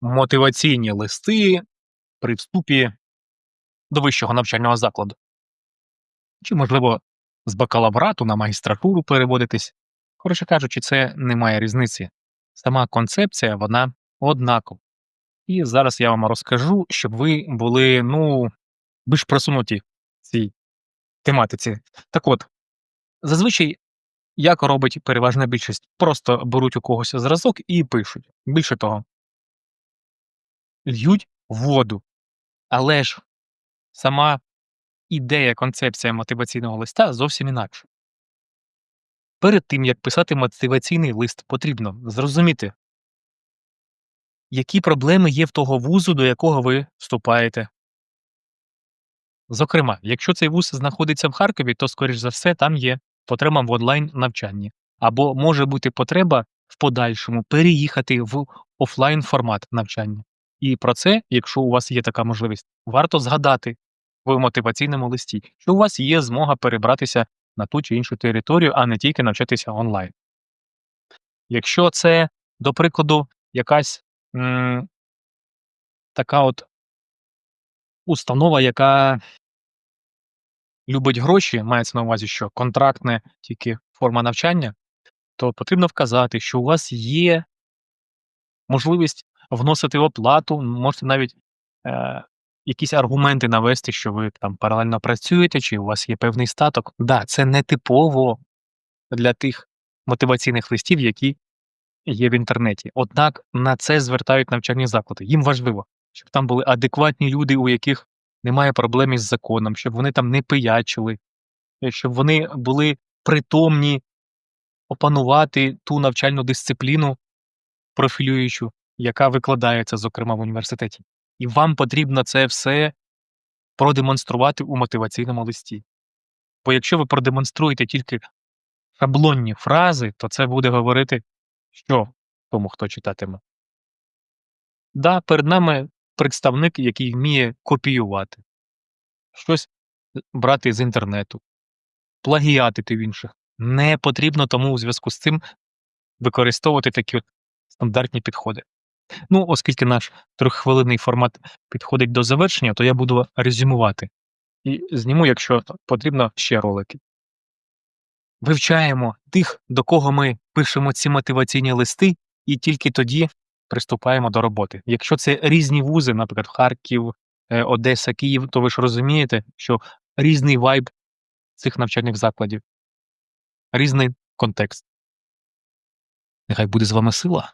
мотиваційні листи при вступі до вищого навчального закладу. Чи, можливо, з бакалаврату на магістратуру переводитись. Коротше кажучи, це не має різниці. Сама концепція, вона однакова. І зараз я вам розкажу, щоб ви були, ну, більш просунуті в цій тематиці. Так от, зазвичай, як робить переважна більшість, просто беруть у когось зразок і пишуть. Більше того, льють воду. Але ж сама ідея, концепція мотиваційного листа зовсім інакша. Перед тим, як писати мотиваційний лист, потрібно зрозуміти, які проблеми є в того вузу, до якого ви вступаєте. Зокрема, якщо цей вуз знаходиться в Харкові, то, скоріш за все, там є потреба в онлайн навчанні, або може бути потреба в подальшому переїхати в офлайн формат навчання. І про це, якщо у вас є така можливість, варто згадати в мотиваційному листі, що у вас є змога перебратися на ту чи іншу територію, а не тільки навчатися онлайн. Якщо це, до прикладу, якась м, така от установа, яка любить гроші, мається на увазі, що контрактне тільки форма навчання, то потрібно вказати, що у вас є можливість вносити оплату, можете навіть е, якісь аргументи навести, що ви там паралельно працюєте, чи у вас є певний статок. Да, це не типово для тих мотиваційних листів, які є в інтернеті. Однак на це звертають навчальні заклади. Їм важливо, щоб там були адекватні люди, у яких немає проблем із законом, щоб вони там не пиячили, е, щоб вони були притомні опанувати ту навчальну дисципліну профілюючу, яка викладається, зокрема, в університеті. І вам потрібно це все продемонструвати у мотиваційному листі. Бо якщо ви продемонструєте тільки шаблонні фрази, то це буде говорити, що тому, хто читатиме. Да, перед нами представник, який вміє копіювати, щось брати з інтернету, плагіатити в інших. Не потрібно тому у зв'язку з цим використовувати такі от стандартні підходи. Ну, оскільки наш трьоххвилинний формат підходить до завершення, то я буду резюмувати і зніму, якщо потрібно, ще ролики. Вивчаємо тих, до кого ми пишемо ці мотиваційні листи, і тільки тоді приступаємо до роботи. Якщо це різні вузи, наприклад, Харків, е, Одеса, Київ, то ви ж розумієте, що різний вайб цих навчальних закладів, різний контекст. Нехай буде з вами сила.